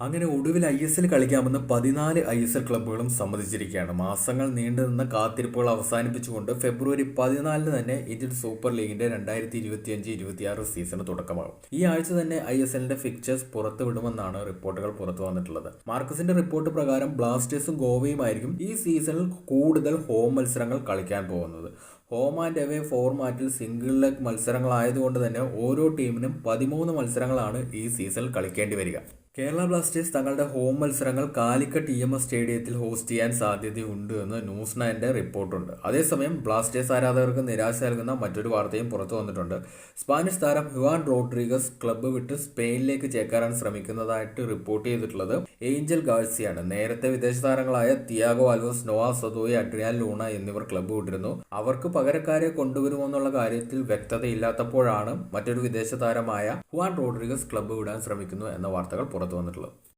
അങ്ങനെ ഒടുവിൽ I S L കളിക്കാമെന്ന് പതിനാല് ഐ എസ് എൽ ക്ലബ്ബുകളും സമ്മതിച്ചിരിക്കുകയാണ്. മാസങ്ങൾ നീണ്ടുനിന്ന കാത്തിരിപ്പുകൾ അവസാനിപ്പിച്ചുകൊണ്ട് ഫെബ്രുവരി പതിനാലിന് തന്നെ ഇന്ത്യൻ സൂപ്പർ ലീഗിന്റെ രണ്ടായിരത്തി ഇരുപത്തിയഞ്ച് ഇരുപത്തിയാറ് സീസണ് തുടക്കമാകും. ഈ ആഴ്ച തന്നെ ഐ എസ് എല്ലിന്റെ ഫിക്ചേഴ്സ് പുറത്തുവിടുമെന്നാണ് റിപ്പോർട്ടുകൾ പുറത്തു വന്നിട്ടുള്ളത്. മാർക്കസിന്റെ റിപ്പോർട്ട് പ്രകാരം ബ്ലാസ്റ്റേഴ്സും ഗോവയുമായിരിക്കും ഈ സീസണിൽ കൂടുതൽ ഹോം മത്സരങ്ങൾ കളിക്കാൻ പോകുന്നത്. ഹോം ആൻഡ് എവേ ഫോർമാറ്റിൽ സിംഗിൾ ലെഗ് മത്സരങ്ങളായതുകൊണ്ട് തന്നെ ഓരോ ടീമിനും പതിമൂന്ന് മത്സരങ്ങളാണ് ഈ സീസണിൽ കളിക്കേണ്ടി വരിക. കേരള ബ്ലാസ്റ്റേഴ്സ് തങ്ങളുടെ ഹോം മത്സരങ്ങൾ കാലിക്കറ്റ് ഇ എം എസ് സ്റ്റേഡിയത്തിൽ ഹോസ്റ്റ് ചെയ്യാൻ സാധ്യതയുണ്ട് എന്ന് ന്യൂസ് നയന്റെ റിപ്പോർട്ടുണ്ട്. അതേസമയം ബ്ലാസ്റ്റേഴ്സ് ആരാധകർക്ക് നിരാശ നൽകുന്ന മറ്റൊരു വാർത്തയും പുറത്തു വന്നിട്ടുണ്ട്. സ്പാനിഷ് താരം ഹുവാൻ റോഡ്രിഗസ് ക്ലബ്ബ് വിട്ട് സ്പെയിനിലേക്ക് ചേക്കാറാൻ ശ്രമിക്കുന്നതായിട്ട് റിപ്പോർട്ട് ചെയ്തിട്ടുള്ളത് ഏഞ്ചൽ ഗാഴ്സിയാണ് നേരത്തെ വിദേശ താരങ്ങളായ Thiago Alves Noah Sadaoui Adrian Luna എന്നിവർ ക്ലബ്ബ് വിട്ടിരുന്നു. അവർക്ക് പകരക്കാരെ കൊണ്ടുവരുമോ എന്നുള്ള കാര്യത്തിൽ വ്യക്തതയില്ലാത്തപ്പോഴാണ് മറ്റൊരു വിദേശ താരമായ ഹുവാൻ റോഡ്രിഗസ് ക്ലബ്ബ് വിടാൻ ശ്രമിക്കുന്നു എന്ന വാർത്തകൾ പുറത്തു വന്നിട്ടുള്ളത്.